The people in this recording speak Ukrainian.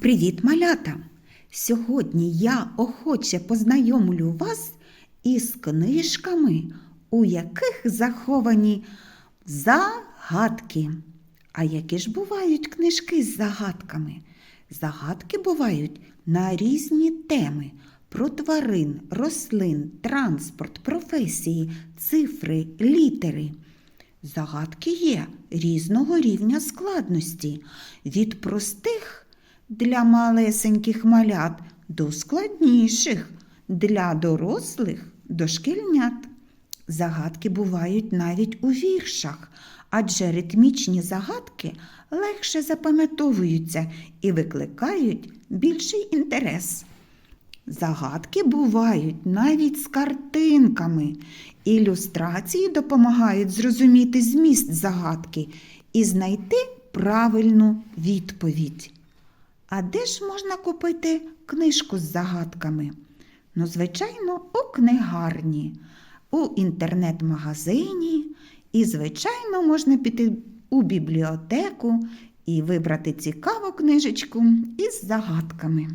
Привіт, малята! Сьогодні я охоче познайомлю вас із книжками, у яких заховані загадки. А які ж бувають книжки з загадками? Загадки бувають на різні теми про тварин, рослин, транспорт, професії, цифри, літери. Загадки є різного рівня складності, від простих для малесеньких малят до складніших для дорослих дошкільнят. Загадки бувають навіть у віршах, адже ритмічні загадки легше запам'ятовуються і викликають більший інтерес. Загадки бувають навіть з картинками. Ілюстрації допомагають зрозуміти зміст загадки і знайти правильну відповідь. А де ж можна купити книжку з загадками? Ну, звичайно, у книгарні, у інтернет-магазині, і, звичайно, можна піти у бібліотеку і вибрати цікаву книжечку із загадками.